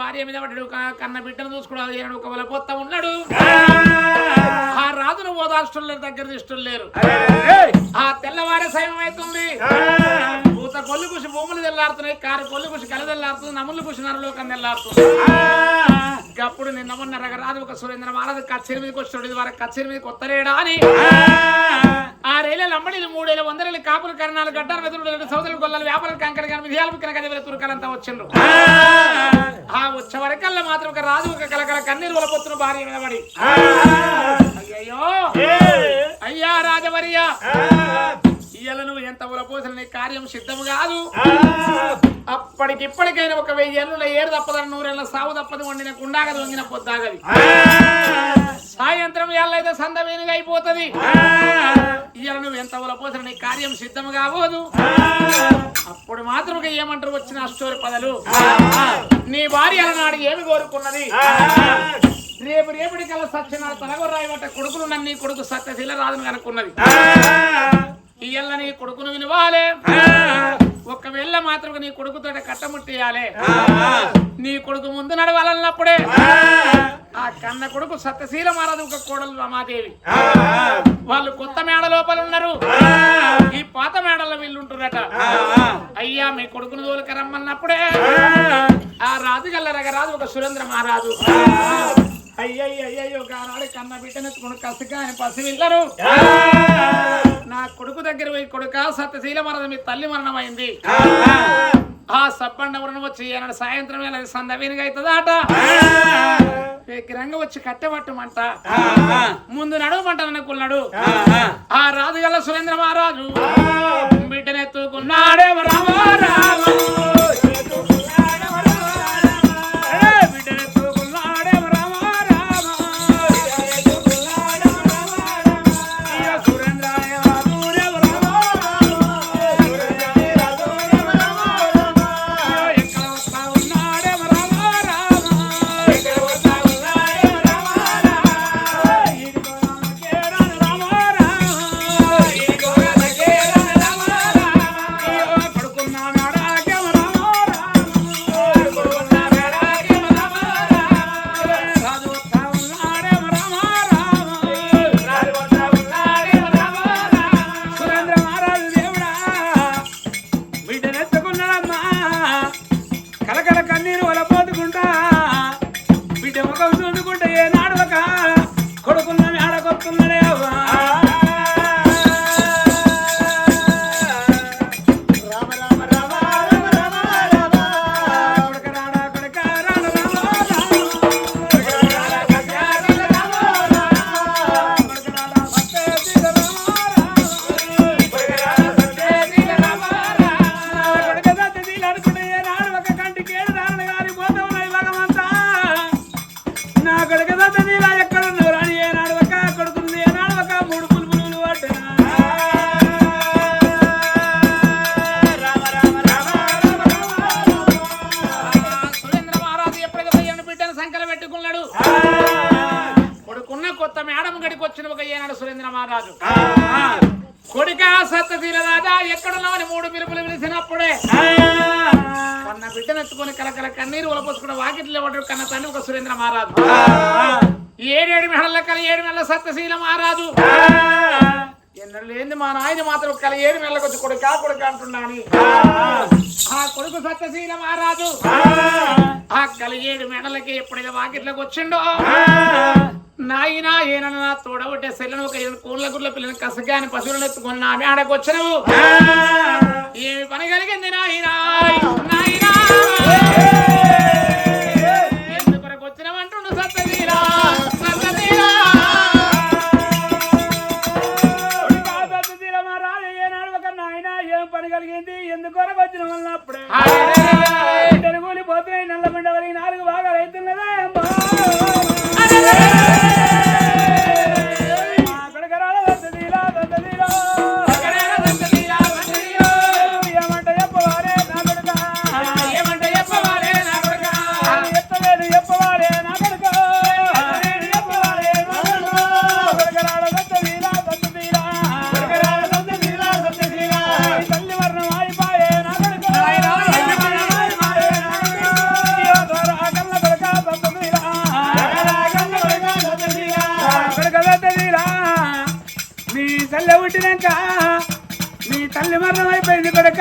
భార్య మీద పడ్డాడు కన్న బిడ్డను చూసుకోవడం ఏనాడు ఒక వల పొత్త ఉన్నాడు. ఆ! రాజును ఓదార్చడం లేరు దగ్గర తీష్టం లేరు. ఆ తెల్లవారే సమయం అవుతుంది. పూత కొల్లు కుసి భూములు తెల్లారుతున్నాయి కారు కొల్లు కుసి కల తెల్లారుతుంది నమ్ములు కుసి నరలోకం తెల్లారుతుంది. అప్పుడు నిన్న మొన్న రగరాజు ఒక సురేంద్ర మహారాజు కచ్చేరి మీదకి వచ్చాడు ఇది వారికి కచ్చేరి మీదకి కొత్తలేడా అని. ఆరేళ్ళ అమ్మడి మూడేళ్ళ వందరేళ్ళ కాపులు కరణాలు గడ్డారు వెదురు సోదరులు గొల్లలు వ్యాపారాలు కంకర కానీ విజయాలు విక్రమ గది వేల తురకాలంతా వచ్చిండ్రు. ఆ. వచ్చే వరకల్లా మాత్రం ఒక రాజు ఒక కలకల కన్నీరు వలపొత్తున భార్య నిలబడి. అయ్యయ్యో! అయ్యా రాజవర్య! ఇయ్యాల నువ్వు ఎంత ఉలపోసిన నీ కార్యం సిద్ధం కాదు. అప్పటికిప్పటికైనా ఒక వెయ్యి ఏళ్ళ ఏడు తప్పదని నూరేళ్ళ సాగు తప్పది వండిన కుండాగది వంగిన పొద్దాగది. సాయంత్రం ఏళ్ళైతే సందవేనిగా అయిపోతుంది. ఇయ్యాల నువ్వు ఎంత ఉలపోసిన నీ కార్యం సిద్ధం కావోదు అప్పుడు మాత్రం ఏమంటారు వచ్చిన అష్టోరి పదలు? నీ భార్య నాడు ఏమి కోరుకున్నది? రేపు రేపటి కల్లా సత్యనాడు తలగొర్రాయి బట్ట కొడుకులు నన్ను నీ కొడుకు సత్యశీల రాజును కనుక్కున్నది. ఇయ్యల్ల నీ కొడుకును వినవాలే. ఒకవేళ మాత్రం నీ కొడుకుతో కట్టముట్టియాలే నీ కొడుకు ముందు నడవాలన్నప్పుడే ఆ కన్న కొడుకు సత్యశీల మారదు ఒక కోడలు రమాదేవి వాళ్ళు కొత్త మేడ లోపల ఉన్నారు ఈ పాత మేడలో వీళ్ళు ఉంటున్నట అయ్యా మీ కొడుకును తోలుక రమ్మన్నప్పుడే ఆ. రాజు గల్ల రగరాజు ఒక సురేంద్ర మహారాజు. అయ్యయ్యో గానాడు కన్న బిడ్డనెత్తుకుని కసిగా అని పసివిల్లరు నా కొడుకు దగ్గర పోయి కొడుక సత్యశీల మరణ మీ తల్లి మరణమైంది. ఆ సబ్బండ మరణం వచ్చి ఏనాడు సాయంత్రం వేళ సందవీనిగా అవుతుందాట రంగ వచ్చి కట్టబట్టమంట. ముందు నడవమంట అనుకున్నాడు ఆ రాజుగల్ల సురేంద్ర మహారాజు. బిడ్డనెత్తుకున్నాడే రామ కన్న బిడ్డనెత్తుకొని కలకల కన్నీరు ఒలపోసుకున్న వాకిట్లో పడ్డాడు కన్న తండ్రి ఒక సురేంద్ర మహారాజు. ఏడేడు మెడల కల ఏడు మెడల సత్యశీల మహారాజు. ఎన్నడు లేని మా నాయన మాత్రం కల ఏడు మెడలకు వచ్చి కొడుక కొడుక అంటున్నాను ఆ. కొడుకు సత్యశీల మహారాజు. ఆ. కల ఏడు మెడలకి ఎప్పుడైనా వాకిట్లోకి వచ్చిండో నాయనా ఏనన్నా నా తోడబట్టే సెల్లను ఒక ఏడు కూర్ల గుర్ల పిల్లని కసగాని పశువులను ఎత్తుకొని నా మేడకు వచ్చినవు ఏమి పని కలిగింది నాయనా? Yeah.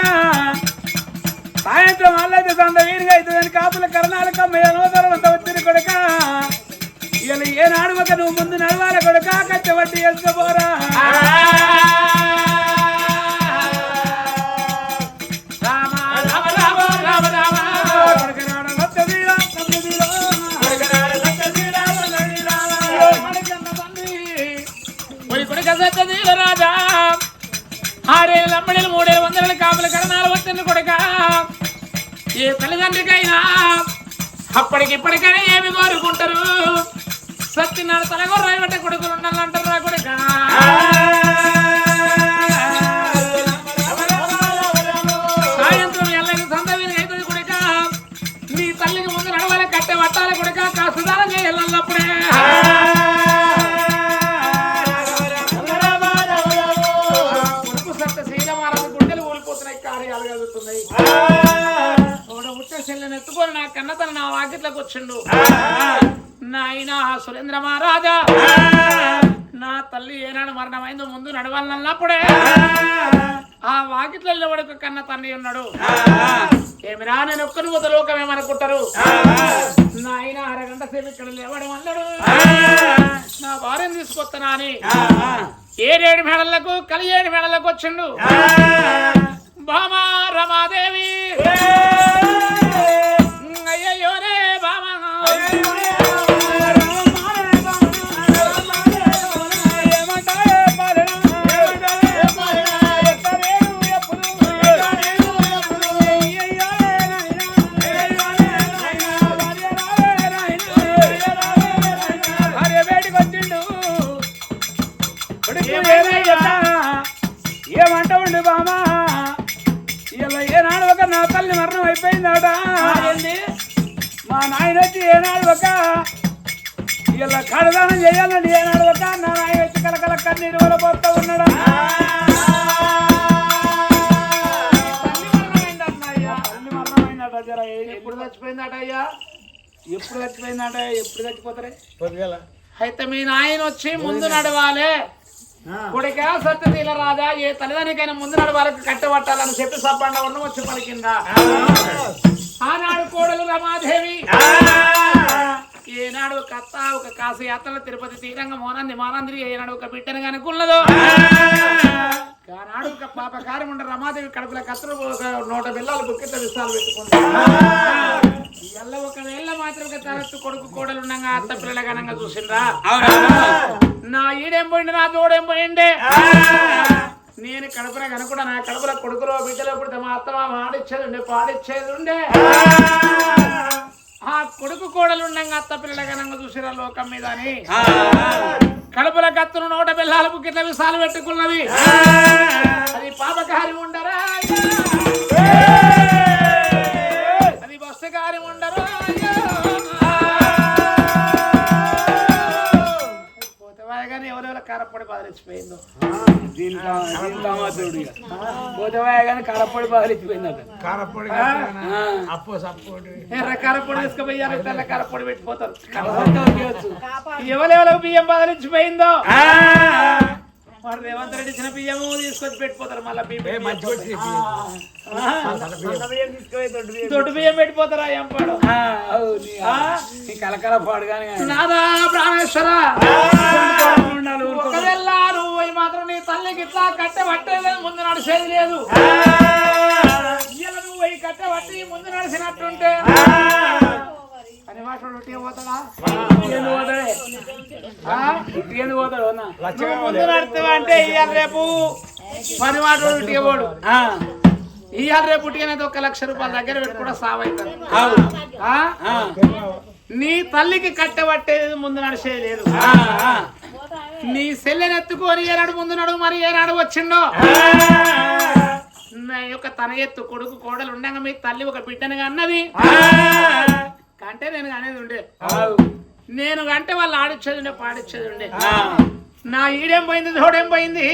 అయిపోయింది సాయంత్రం అల్లైతే సంద వీరిగా అవుతుందని కాపుల కరణాలక మీ అనవసరం వచ్చింది కొడుక. ఇలా ఏనాడు ఒక నువ్వు ముందు నడవాలి కొడుక కట్టబట్టి వేసుకోపోరా. ఆరేళ్ళ అమ్మడేలు మూడేళ్ళ వందల కాపుల కరణాలు వచ్చింది కొడక ఏ తల్లిదండ్రికైనా అప్పటికిప్పటికైనా ఏమి కోరుకుంటారు? సత్యనాడు తలగో రాయబట్ట కొడుకులు ఉండాలంటారు రా కొడుక. తోడ పుట్టిన చెల్లెని ఎత్తుకొని నా కన్నతన నా వాకిట్లకు వచ్చిండు. నాయన సురేంద్ర మహారాజా. నా తల్లి ఏనాడు మరణమైందో ముందు నడవాలన్నప్పుడే ఆ. వాకిట్లో నిలబడుకు కన్న తండ్రి ఉన్నాడు. ఏమిరా నేను ఒక్కరి ముద్ద లోకమేమనుకుంటారు నాయన అరగంట సేపు ఇక్కడ లేవడం అన్నాడు నా భార్యను తీసుకొస్తానా అని. ఏడేడు మేడలకు కలియేడు మేడలకు వచ్చిండు. భామా రమాదేవి! జర ఎప్పుడు చచ్చిపోయిందట అయ్యా? ఎప్పుడు చచ్చిపోయిందట? ఎప్పుడు చచ్చిపోతారే? అయితే మీ నాయన వచ్చి ముందు నడవాలి. కొడుక సత్యశీల రాజా ఏ తల్లిదండ్రికైనా ముందు నడవాలకు కట్టబట్టాలని చెప్పి సబ్బండ ఉన్న వచ్చి పలికిందా? ఆనాడు కోడలు రమాదేవి. ఏనాడు కత్త ఒక కాశీ యాత్రల తిరుపతి తీరంగ మోనంది మానందిరి ఏనాడు ఒక బిడ్డను కనుక్కున్నదో ఆనాడు ఒక పాప కార్యముండ రమాదేవి కడుపుల కత్తలు ఒక నూట బిల్లాలు బుక్కిట్ల విస్తాలు పెట్టుకుంది. ఎల్ల ఒక వేళ్ళ మాత్రం ఒక తరచు కొడుకు కోడలు ఉండగా అత్త పిల్లల ఘనంగా చూసిండ్రా. నా ఈడేం పోయింది నా తోడేం పోయిండే? నేను కడుపున కనుకుండా నా కడుపుల కొడుకులో బిడ్డలో పుడితే మా అత్త మామ ఆడిచ్చేది ఉండే పాడిచ్చేది ఉండే. ఆ కొడుకు కోడలు ఉండగా అత్త పిల్లల ఘనంగా చూసిరా లోకం మీద అని. కడుపుల కత్తును నోట బెల్లాల బుక్కిట్ల విసాలు పెట్టుకున్నది. అది పాపకారి ఉండరా? కరపడి బాధలిచ్చిపోయిందో పోతవాయ కానీ కడపడి బాగలిచ్చిపోయిందట కారపొడి ఆ. అప్పు సపోర్ట్. ఎర్ర కరపొడి తీసుకుపోయారు తెల్ల కరపొడి పెట్టిపోతారు ఎవరెవరికి బియ్యం బాధలిచ్చిపోయిందో వాడు రేవంత్ రెడ్డి ఇచ్చిన బియ్యము తీసుకొచ్చి పెట్టిపోతారు మళ్ళీ దొడ్డు బియ్యం పెట్టిపోతారా ఎంపాడు నీ కలకల పాడు కానీ నాదా ప్రాణేశ్వర? నువ్వు పోయి మాత్రం నీ తల్లికి ఇట్లా కట్టె పట్టేలేదు ముందు నడిచేది లేదు. నువ్వు పోయి కట్టె పట్టి ముందు నడిచినట్టుంటే అని మాట్లాడు పోతాడా ముందు నడుస్తావా అంటే రేపు పని మాట్లాడు ఉట్టిగా పోడు. ఆ, ఇయ్యాల రేపు ఉట్టిగానైతే ఒక లక్ష రూపాయల దగ్గర పెట్టి. ఆ? ఆ, నీ తల్లికి కట్టె పట్టేది ముందు నడిచేది లేదు. నీ సెల్లెని ఎత్తుకొని ఏనాడు ముందు నడు మరి ఏనాడు వచ్చిండో? నా యొక్క తన ఎత్తు కొడుకు కోడలు ఉండగా మీ తల్లి ఒక బిడ్డను అన్నది. కంటే నేను అనేది ఉండే. ఆవు. నేను కంటే వాళ్ళు ఆడిచ్చేది ఉండే పాడిచ్చేది ఉండే. నా ఈడేం పోయింది తోడేం పోయింది?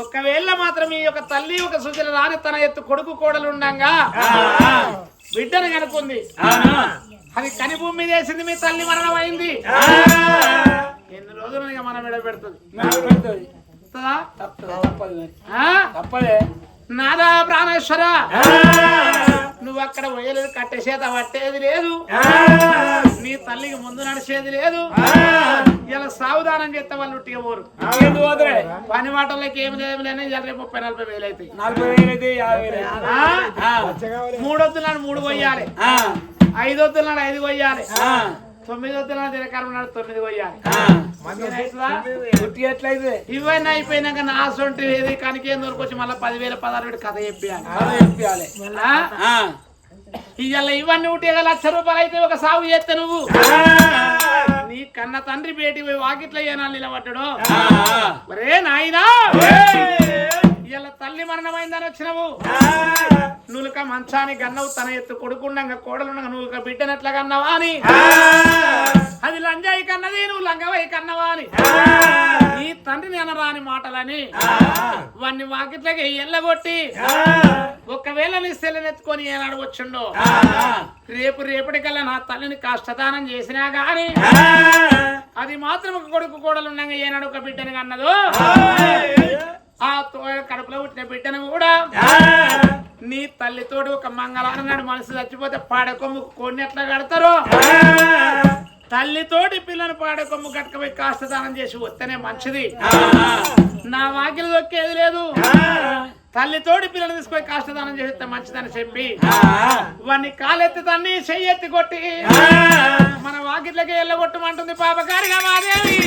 ఒకవేళ మాత్రం ఈ యొక్క తల్లి ఒక సుజల రాని తన ఎత్తు కొడుకు కోడలు ఉండంగా బిడ్డను కనుకుంది? అది కని భూమి మీద వేసింది మీ తల్లి మరణం అయింది. ఎన్ని రోజులు ఇక మనం. ఆ? తప్పదే. నాదా ప్రాణేశ్వర? నువ్వు అక్కడ పోయలేదు కట్టె చేత పట్టేది లేదు. నీ తల్లికి ముందు నడిచేది లేదు. ఇలా సావుదానం చేస్తే వాళ్ళు ఉట్టిగా పోరు. ఎందుకు పోతురే పని మాటలకి ఏమి లేదు లేని ముప్పై నలభై వేలు అవుతాయి నలభై వేలు అయితే యాభై వేలు అయితే. ఆ? ఆ, మూడు వద్దులు నాడు మూడు కొయ్యాలి ఆ, ఐదు వద్దులు నాడు ఐదు కొయ్యాలి ఆ, తొమ్మిది వద్దులు నాడు దినకారం నాడు తొమ్మిది ఎట్లయితే? ఇవన్నీ అయిపోయినాక నా సొంటి ఏది? కనికేం దొరకొచ్చి మళ్ళీ పదివేల పదహారు కథ చెప్పాలి ఇవాళ ఇవన్నీ ఉంటే లక్ష రూపాయలు అయితే ఒక సాగు చేస్తే నువ్వు. నీ కన్న తండ్రి బేటి పోయి వాకిట్లో ఏనాలు నిలబడ్డాడు? ఒరే నాయనా! ఇలా తల్లి మరణమైందని వచ్చినవు. నువ్వుక మంచానికి గన్నవు తన ఎత్తు కొడుకుండగా కోడలుండగా ఇక బిడ్డనట్లా కన్నవా అని? అది లంజాయి కన్నది నువ్వు లంగవై కన్నవా అని? నీ తండ్రిని అనరాని మాటలని వాడిని వాకిట్లకి ఎల్లగొట్టి ఒకవేళ నీ సెల్లనెత్తుకొని ఏనాడు వచ్చిండో రేపు రేపటికల్లా నా తల్లిని కష్టదానం చేసినా గాని అది మాత్రం ఒక కొడుకు కోడలుండగా ఏనాడు ఒక బిడ్డని కన్నదో ఆ! తో- కడుపులో పుట్టిన బిడ్డను కూడా నీ తల్లితోడు ఒక మంగళవారం నాడు మనసు చచ్చిపోతే పాడకొమ్ము కొన్ని ఎట్లా కడతారో? తల్లితోటి పిల్లని పాడకొమ్ము గట్టుకపోయి కాస్తదానం చేసి వస్తేనే మంచిది. నా వాకిలు దొక్కేది లేదు. తల్లితోటి పిల్లని తీసుకొని కాష్టదానం చేస్తే మంచిదని చెప్పి వాడిని కాలెత్తి తన్ని చెయ్యెత్తి కొట్టి మన వాకిట్లకి ఎల్లగొట్టమంటుంది పాపకారిగా మాదేవి.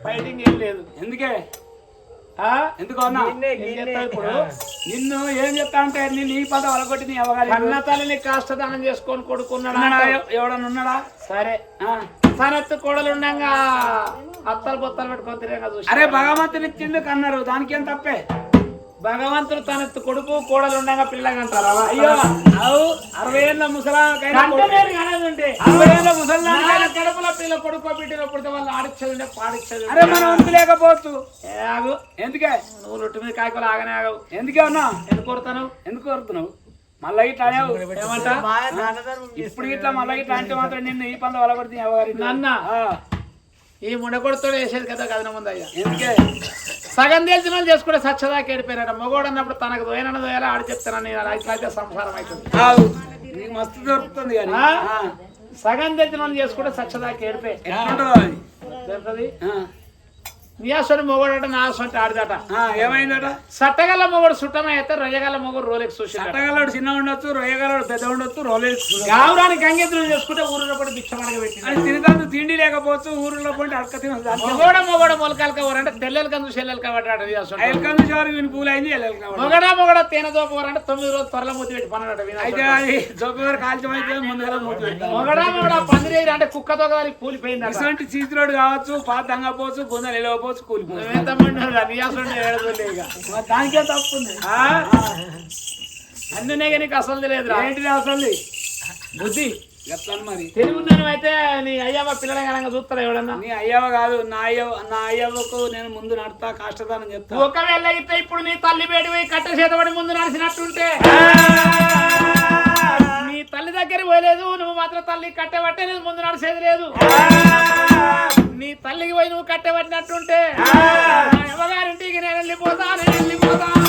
ఫైటింగ్ ఏం లేదు. ఎందుకే? ఆ? ఎందుకు అన్నా? ఇప్పుడు? నిన్ను ఏం చెప్తా అంటే నిన్ను ఈ పద వలగొట్టి నీ అవగారి కన్న తల్లిని కాష్టదానం చేసుకొని కొడుకున్నాడా? ఎవడన్నా ఉన్నాడా? సరే. ఆ. తనెత్తు కోడలు ఉండగా అత్తలు బొత్తలు పెట్టుకొని తిరగ చూసి అరే భగవంతుని ఇచ్చిండు కన్నారు. దానికి ఏం తప్పే? భగవంతుడు తనెత్తు కొడుకు కోడలు ఉండగా పిల్లగంటారా అయ్యో! అవు. అరవై ఏళ్ళ అరవై ఏళ్ళ ముసలాకైనా కడుపులో పిల్ల కొడుకు బిడ్డలో పుడితే వాళ్ళు ఆడిచ్చేది ఉండే పాడిచ్చేది అరే మనం వంతు లేకపోవచ్చు. ఏ ఆగు. ఎందుకే? నువ్వు రొట్టు మీద కాయకులు ఆగనే ఆగవు. ఎందుకే ఉన్నా ఎందుకు కొడతాను ఎందుకు కోరుతున్నావు మళ్ళీ ఇట్లా ఏమంటా? ఇప్పుడు ఇట్లా మళ్ళీ ఇట్లా అంటే మాత్రం నిన్ను ఈ పనులు అవగారి నాన్న. ఈ ముండకొడుతోడు వేసేది కదా కథన ముందయ్యా. ఎందుకే? సగం తెలిసిన వాళ్ళు చేసుకుంటే సచ్చదా కేడిపోయినాడు మగోడు అన్నప్పుడు తనకు దోయనన్న దోయాలా ఆడి చెప్తానని నేను. అయితే సంసారం అవుతుంది. మస్తు దొరుకుతుంది కానీ. సగం తెలిసిన వాళ్ళు చేసుకుంటే సచ్చదా కేడిపోయి అది అసలు మొగోడట నా అసలు ఆడిదట ఏమైందట? సట్టగల్ల మొగోడు సుట్టమే అయితే రొయ్యగల్ల మొగోడు రోలెక్స్ చూసి అట్టగలడు చిన్న ఉండొచ్చు రొయ్యగలడు పెద్ద ఉండొచ్చు రోలేదు గావురానికి గంగెద్దులు చేసుకుంటే ఊరిలో కూడా బిచ్చమడగ పెట్టింది అని తినదందు తిండి లేకపోవచ్చు ఊరిలో పోయి అడక తినదు మొగోడ మొగోడ మొలకాలక ఊరంటే తెల్లెల కందు చెల్లెలక పడ్డాడు ఇది అసలు ఎలకందు చివరికి విని పూలు అయింది ఎలక కాబట్టి. మొగడ మొగడ తేనె దోపవరంటే తొమ్మిది రోజులు త్వరలో ముద్దు పెట్టి పన్నాడు అయితే అది జబ్బు కాల్చం అయితే ముందుగా మూతి పెట్టాలి. మొగడ మొగడ పందిరేరు అంటే కుక్కతో కలిపి కూలిపోయింది అసలు ఇటువంటి చీతిరోడు కావచ్చు పాత దంగపోవచ్చు గుందలు వెళ్ళకపోవచ్చు ఇక. మరి దానికే తప్పు? అన్నినే నీకు అసలు తెలియదురా ఏంటిది అసలు బుద్ధి. చెప్తాను మరి? తెలుగున్నాను అయితే నీ అయ్యమ్మ పిల్లల కనుక చూస్తారా ఎవడన్నా? నీ అయ్యవ కాదు నా అయ్యవ నా అయ్యవకు నేను ముందు నడతా కష్టదానం చెప్తా ఒకవేళ అయితే ఇప్పుడు నీ తల్లి బయట పోయి కట్ట చేతబడి ముందు నడిచినట్టుంటే. నీ తల్లి దగ్గర పోయలేదు నువ్వు మాత్రం తల్లి కట్టబట్టే నేను ముందు నడిచేది లేదు. తల్లికి పోయి నువ్వు కట్టబట్టినట్టుంటే నా అమ్మగారింటికి నేను వెళ్ళిపోతా నేను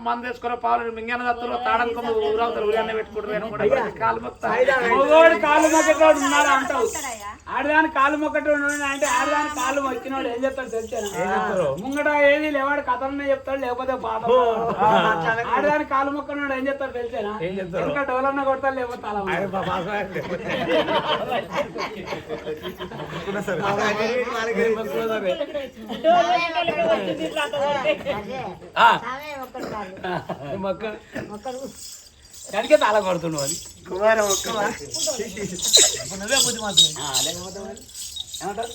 మందు వేసుకుని పాలు మింగన దత్తులు తాడం కొమ్మ ఊరవుతారు ఊరన్న పెట్టుకుంటారు మొక్కటోడు ఉన్నాడు అంటావు? ఆడదాని కాళ్ళు మొక్కటోడు ఉన్నాడు అంటే ఆడదాని కాళ్ళు మొక్కినోడు ఏం చెప్తాడు తెలిసాను ముంగట ఏది లేవాడు కథలనే చెప్తాడు లేకపోతే పాత ఆడదాని కాళ్ళు మొక్కనోడు ఏం చెప్తాడు తెలిసానా ఇంకా డోలన్న కొడతాడు లేకపోతే అలా దానికే తాళ కొడుతున్నావు అది. కుమారం ఒక్కవా? ఆ, లేకపోతే మరి ఏమంటారు?